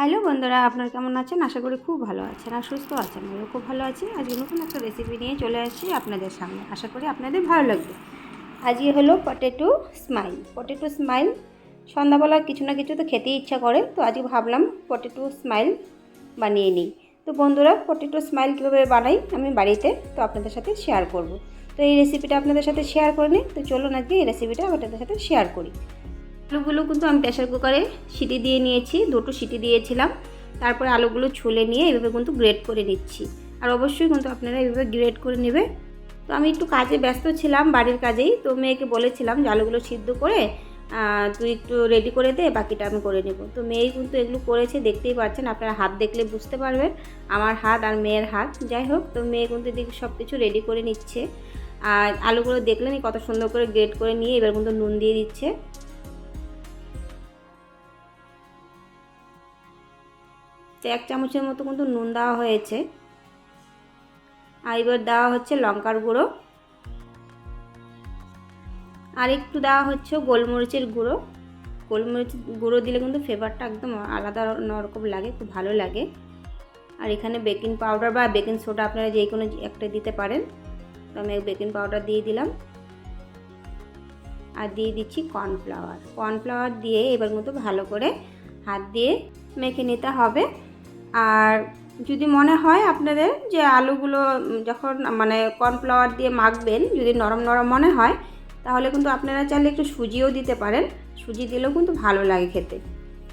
Hello বন্ধুরা, আপনারা কেমন আছেন? আশা করি খুব ভালো আছেন আর সুস্থ আছেন। আমিও খুব ভালো আছি। আজকে নতুন একটা রেসিপি নিয়ে চলে আসছি আপনাদের সামনে। আশা করি আপনাদের ভালো লাগবে। আজকে হলো পটেটো স্মাইল পটেটো স্মাইল সন্ধ্যাবেলা কিছু না কিছু তো খেতে ইচ্ছা করে। তো আজকে ভাবলাম পটেটো স্মাইল বানিয়ে নিই। তো বন্ধুরা পটেটো স্মাইল কীভাবে বানাই আমি বাড়িতে তো আপনাদের সাথে শেয়ার করব। তো এই রেসিপিটা আপনাদের সাথে শেয়ার করে নিই। তো চলুন আজকে এই রেসিপিটা আপনাদের সাথে শেয়ার করি। আলুগুলো কিন্তু আমি প্রেশার কুকারে সিটি দিয়ে নিয়েছি, দুটো সিটি দিয়েছিলাম। তারপরে আলুগুলো ছুলে নিয়ে এভাবে কিন্তু গ্রেড করে নিচ্ছি। আর অবশ্যই কিন্তু আপনারা এভাবে গ্রেড করে নেবে তো আমি একটু কাজে ব্যস্ত ছিলাম, বাড়ির কাজেই। তো মেয়েকে বলেছিলাম যে আলুগুলো সিদ্ধ করে তুই একটু রেডি করে দে, বাকিটা আমি করে নেব। তো মেয়েই কিন্তু এগুলো করেছে, দেখতেই পাচ্ছেন, আপনারা হাত দেখলে বুঝতে পারবেন, আমার হাত আর মেয়ের হাত। যাই হোক, তো মেয়ে কিন্তু এদিকে সব কিছু রেডি করে নিচ্ছে। আর আলুগুলো দেখলেনই কত সুন্দর করে গ্রেড করে নিয়ে এবার কিন্তু নুন দিয়ে দিচ্ছে। তো এক চামচের মতো কিন্তু নুন দেওয়া হয়েছে। আর এবার দেওয়া হচ্ছে লঙ্কার গুঁড়ো। আর একটু দেওয়া হচ্ছে গোলমরিচের গুঁড়ো। গোলমরিচ গুঁড়ো দিলে কিন্তু ফ্লেভারটা একদম আলাদা রকম লাগে, খুব ভালো লাগে। আর এখানে বেকিং পাউডার বা বেকিং সোডা আপনারা যে কোনো একটা দিতে পারেন। তো আমি বেকিং পাউডার দিয়ে দিলাম। আর দিয়ে দিচ্ছি কর্নফ্লাওয়ার। কর্নফ্লাওয়ার দিয়ে এবার মতো ভালো করে হাত দিয়ে মেখে নিতে হবে। আর যদি মনে হয় আপনাদের যে আলুগুলো যখন মানে কর্নফ্লাওয়ার দিয়ে মাখবেন, যদি নরম নরম মনে হয়, তাহলে কিন্তু আপনারা চাইলে একটু সুজিও দিতে পারেন। সুজি দিলেও কিন্তু ভালো লাগে খেতে।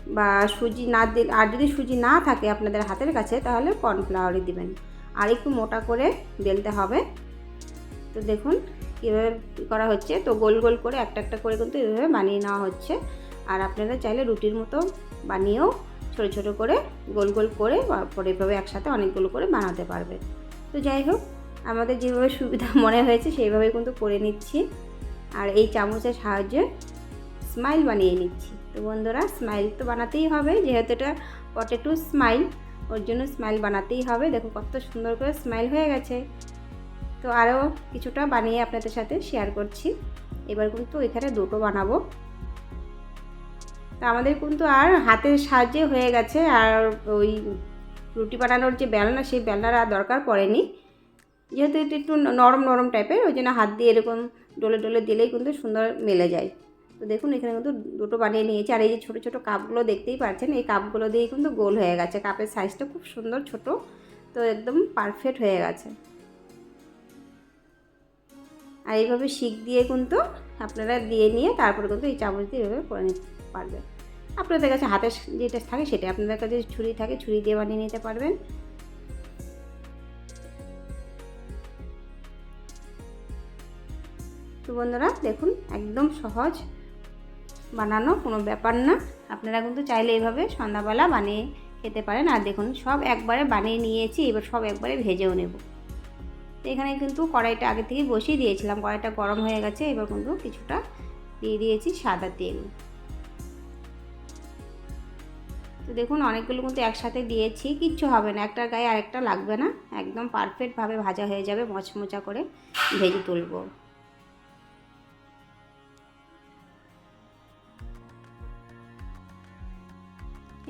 বা সুজি না দিলে, আর যদি সুজি না থাকে আপনাদের হাতের কাছে, তাহলে কর্নফ্লাওয়ারই দিবেন। আর একটু মোটা করে বেলতে হবে। তো দেখুন কীভাবে করা হচ্ছে। তো গোল গোল করে একটা একটা করে কিন্তু এভাবে বানিয়ে নেওয়া হচ্ছে। আর আপনারা চাইলে রুটির মতো বানিয়েও ছোটো ছোটো করে, গোল গোল করে পরে এভাবে একসাথে অনেকগুলো করে বানাতে পারবে। তো যাই হোক, আমাদের যেভাবে সুবিধা মনে হয়েছে সেইভাবে কিন্তু করে নিচ্ছি। আর এই চামচের সাহায্যে স্মাইল বানিয়ে নিচ্ছি। তো বন্ধুরা স্মাইল তো বানাতেই হবে, যেহেতু এটা পটেটো স্মাইল ওর জন্য স্মাইল বানাতেই হবে। দেখো কত সুন্দর করে স্মাইল হয়ে গেছে। তো আরও কিছুটা বানিয়ে আপনাদের সাথে শেয়ার করছি। এবার কিন্তু এখানে দুটো বানাবো। তা আমাদের কিন্তু আর হাতের সাহায্যে হয়ে গেছে, আর ওই রুটি বানানোর যে বেলনা, সেই বেলনার আর দরকার পড়েনি। যেহেতু এটা একটু নরম নরম টাইপের, ওই জন্য হাত দিয়ে এরকম ডলে ডলে দিলেই কিন্তু সুন্দর মেলে যায়। তো দেখুন, এখানে কিন্তু দুটো বানিয়ে নিয়েছি, আর এই যে ছোটো ছোটো কাপগুলো দেখতেই পাচ্ছেন, এই কাপগুলো দিয়েই কিন্তু গোল হয়ে গেছে। কাপের সাইজটা খুব সুন্দর ছোট, তো একদম পারফেক্ট হয়ে গেছে। আর এইভাবে শিক দিয়ে কিন্তু আপনারা দিয়ে নিয়ে তারপরে কিন্তু এই চামচ দিয়ে এভাবে করে নিতে পারবেন। আপনাদের কাছে হাতের যেটা থাকে সেটা আপনাদের কাছে ছুরি থাকে, ছুরি দিয়ে বানিয়ে নিতে পারবেন। তো বন্ধুরা, দেখুন, একদম সহজ বানানো, কোনো ব্যাপার না। আপনারা কিন্তু চাইলে এইভাবে সন্ধ্যাবেলা বানিয়ে খেতে পারেন। আর দেখুন, সব একবারে বানিয়ে নিয়েছি, এবার সব একবারে ভেজেও নেব। তো এখানে কিন্তু কড়াইটা আগে থেকেই বসিয়ে দিয়েছিলাম। কড়াইটা গরম হয়ে গেছে, এবার কিন্তু কিছুটা দিয়ে দিয়েছি সাদা তেল। তো দেখুন, অনেকগুলো কিন্তু একসাথে দিয়েছি, কিচ্ছু হবে না। একটার গায়ে আরেকটা লাগবে না, একদম পারফেক্টভাবে ভাজা হয়ে যাবে, মচমচা করে ভেজে তুলব।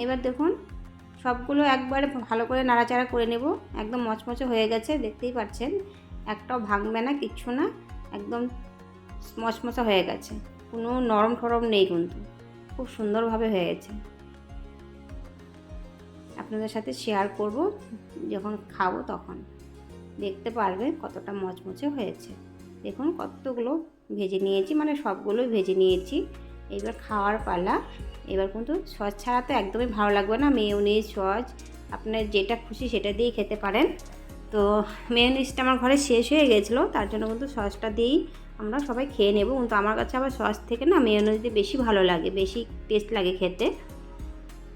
এবার দেখুন, সবগুলো একবারে ভালো করে নাড়াচাড়া করে নেব। একদম মচমচে হয়ে গেছে, দেখতেই পাচ্ছেন। একটাও ভাঙবে না, কিচ্ছু না, একদম মচমচা হয়ে গেছে। কোনো নরম ঠরম নেই কিন্তু, খুব সুন্দরভাবে হয়ে গেছে। আপনাদের সাথে শেয়ার করব, যখন খাব তখন। দেখতে পারবে কতটা মচমচে হয়েছে। দেখুন কতগুলো ভেজে নিয়েছি মানে সবগুলো ভেজে নিয়েছি। এবার খাওয়ার পালা। এবার কিন্তু সস ছাড়া তো একদমই ভালো লাগবে না। মেয়নিজ সস, আপনার যেটা খুশি সেটা দিয়েই খেতে পারেন। তো মেয়নিজটা আমার ঘরে শেষ হয়ে গেছিল, তার জন্য কিন্তু সসটা দিয়েই আমরা সবাই খেয়ে নেব। কিন্তু আমার কাছে আবার সস থেকে না মেয়নিজ দিয়ে বেশি ভালো লাগে, বেশি টেস্ট লাগে খেতে।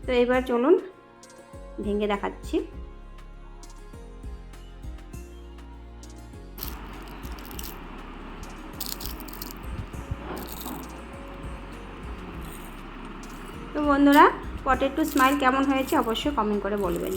তো এবার চলুন ভেঙে দেখাচ্ছি। তো বন্ধুরা পটেটো স্মাইল কেমন হয়েছে অবশ্যই কমেন্ট করে বলবেন।